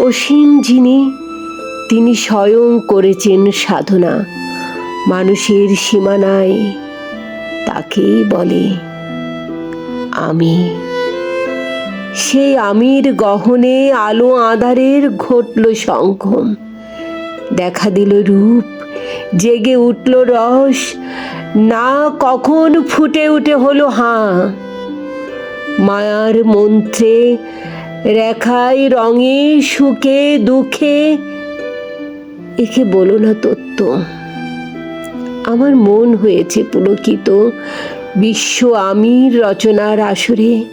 অসীম যিনি, তিনি স্বয়ং করেছেন সাধনা। মানুষের সীমানায় তাকেই বলে, আমি। সেই আমির গহনে আলো আধারের ঘটল সংঘম দেখা দিল রূপ, জেগে উঠল রস, না কখন ফুটে উঠে হলো হাঁ। মায়ার মন্ত্রে রেখায় রঙে, সুখে, দুঃখে। একে বলো না তত্ত্ব। আমার মন হয়েছে পুলকিত। বিশ্ব আমির রচনার আসরে।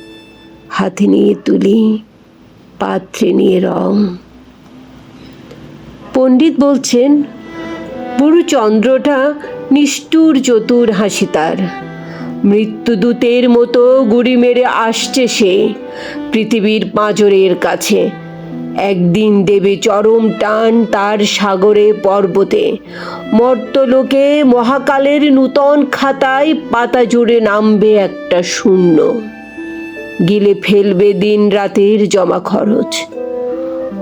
হাতে নিয়ে তুলি, পাত্রে নিয়ে রং। পণ্ডিত বলছেন পুরো চন্দ্রটা নিষ্ঠুর চতুর হাসি তার। মৃত্যুদূতের মতো গুড়ি মেরে আসছে সে পৃথিবীর পাঁজরের কাছে। একদিন দেবে চরম টান তার সাগরে পর্বতে। মর্তলোকে মহাকালের নূতন খাতায় পাতা জুড়ে নামবে একটা শূন্য। গিলে ফেলবে দিন রাতের জমা খরচ।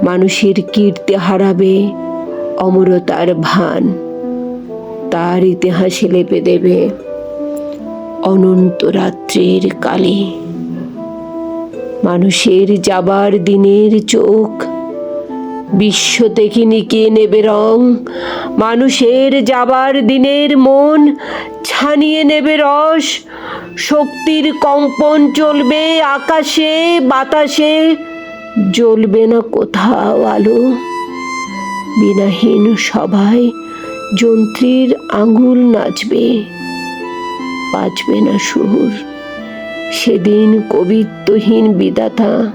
মানুষের কীর্তি হারাবে অমরতার ভান। তার ইতিহাসে লেপে দেবে অনন্ত রাত্রির কালে। মানুষের যাবার দিনের চোখ, বিশ্ব থেকে নিকে নেবে রং। মানুষের যাবার দিনের মন, ছানিয়ে নেবে রস। শক্তির কম্পন চলবে আকাশে, বাতাসে, জ্বলবে না কোথাও আলো। বিনাহীন সবাই যন্ত্রীর আঙুল নাচবে। বাজবে না সুর। সেদিন কবিত্বহীন বিদাতা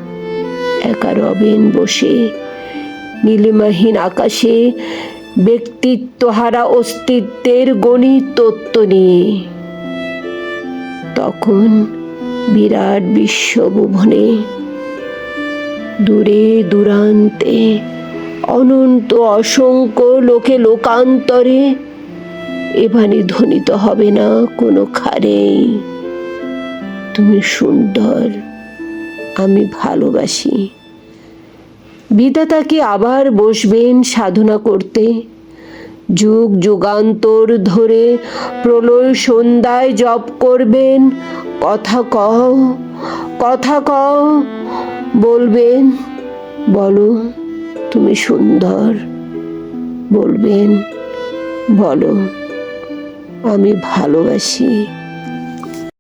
একা রবেন বসে। নীলিমাহীন আকাশে ব্যক্তিত্বহারা অস্তিত্বের গণিত তত্ত্ব নিয়ে। তখন বিরাট বিশ্বভুবনে দূরে দূরান্তে অনন্ত অসংখ্য লোকে লোকান্তরে এবারে ধ্বনিত হবে না কোনো খারেই তুমি সুন্দর, আমি ভালোবাসি। বিধাতাকে আবার বসবেন সাধনা করতে। যুগ যুগান্তর ধরে প্রলয় সন্ধ্যায় জপ করবেন। কথা কও কথা কও, বলবেন, বলো, তুমি সুন্দর, বলবেন, বলো। আমি ভালোবাসি।